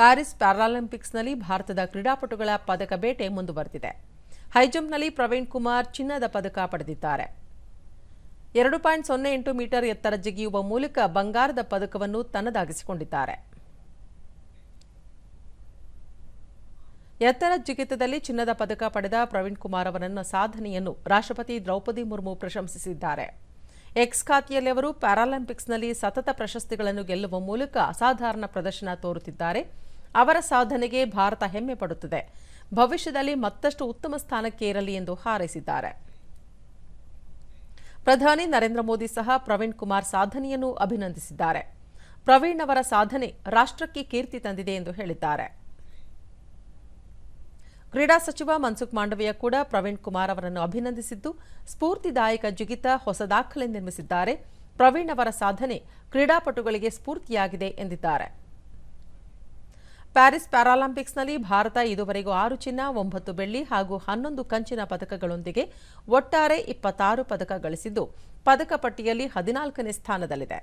Paris ಪ್ಯಾರಾಲಿಂಪಿಕ್ಸ್ನಲ್ಲಿ ಭಾರತದ ಕ್ರೀಡಾಪಟುಗಳ ಪದಕ ಬೇಟೆ ಮುಂದುವರೆದಿದೆ. ಹೈಜಂಪ್ನಲ್ಲಿ ಪ್ರವೀಣ್ ಕುಮಾರ್ ಚಿನ್ನದ ಪದಕ ಪಡೆದಿದ್ದಾರೆ. ಎರಡು ಪಾಯಿಂಟ್ ಸೊನ್ನೆ ಎಂಟು ಮೀಟರ್ ಎತ್ತರ ಜಿಗಿಯುವ ಮೂಲಕ ಬಂಗಾರದ ಪದಕವನ್ನು ತನ್ನದಾಗಿಸಿಕೊಂಡಿದ್ದಾರೆ. ಎತ್ತರ ಜಿಗಿತದಲ್ಲಿ ಚಿನ್ನದ ಪದಕ ಪಡೆದ ಪ್ರವೀಣ್ ಕುಮಾರ್ ಅವರನ್ನ ಸಾಧನೆಯನ್ನು ರಾಷ್ಟ್ರಪತಿ ದ್ರೌಪದಿ ಮುರ್ಮು ಪ್ರಶಂಸಿಸಿದ್ದಾರೆ. ಎಕ್ಸ್ ಖಾತೆಯಲ್ಲಿ ಅವರು ಪ್ಯಾರಾಲಿಂಪಿಕ್ಸ್ನಲ್ಲಿ ಸತತ ಪ್ರಶಸ್ತಿಗಳನ್ನು ಗೆಲ್ಲುವ ಮೂಲಕ ಅಸಾಧಾರಣ ಪ್ರದರ್ಶನ ತೋರುತ್ತಿದ್ದಾರೆ. ಅವರ ಸಾಧನೆಗೆ ಭಾರತ ಹೆಮ್ಮೆ ಪಡುತ್ತದೆ. ಭವಿಷ್ಯದಲ್ಲಿ ಮತ್ತಷ್ಟು ಉತ್ತಮ ಸ್ಥಾನಕ್ಕೆ ಏರಲಿ ಎಂದು ಹಾರೈಸಿದ್ದಾರೆ. ಪ್ರಧಾನಿ ನರೇಂದ್ರ ಮೋದಿ ಸಹ ಪ್ರವೀಣ್ ಕುಮಾರ್ ಸಾಧನೆಯನ್ನು ಅಭಿನಂದಿಸಿದ್ದಾರೆ. ಪ್ರವೀಣ್ ಅವರ ಸಾಧನೆ ರಾಷ್ಟ್ರಕ್ಕೆ ಕೀರ್ತಿ ತಂದಿದೆ ಎಂದು ಹೇಳಿದ್ದಾರೆ. ಕ್ರೀಡಾ ಸಚಿವ ಮನ್ಸುಖ್ ಮಾಂಡವಿಯ ಕೂಡ ಪ್ರವೀಣ್ ಕುಮಾರ್ ಅವರನ್ನು ಅಭಿನಂದಿಸಿದ್ದು, ಸ್ಫೂರ್ತಿದಾಯಕ ಜಿಗಿತ ಹೊಸ ದಾಖಲೆ ನಿರ್ಮಿಸಿದ್ದಾರೆ. ಪ್ರವೀಣ್ ಅವರ ಸಾಧನೆ ಕ್ರೀಡಾಪಟುಗಳಿಗೆ ಸ್ಫೂರ್ತಿಯಾಗಿದೆ ಎಂದಿದ್ದಾರೆ. ಪ್ಯಾರಿಸ್ ಪ್ಯಾರಾಲಿಂಪಿಕ್ಸ್ನಲ್ಲಿ ಭಾರತ ಇದುವರೆಗೂ ಆರು ಚಿನ್ನ, ಒಂಬತ್ತು ಬೆಳ್ಳಿ ಹಾಗೂ ಹನ್ನೊಂದು ಕಂಚಿನ ಪದಕಗಳೊಂದಿಗೆ ಒಟ್ಟಾರೆ ಇಪ್ಪತ್ತಾರು ಪದಕ ಗಳಿಸಿದ್ದು. ಪದಕ ಪಟ್ಟಿಯಲ್ಲಿ ಹದಿನಾಲ್ಕನೇ ಸ್ಥಾನದಲ್ಲಿದೆ.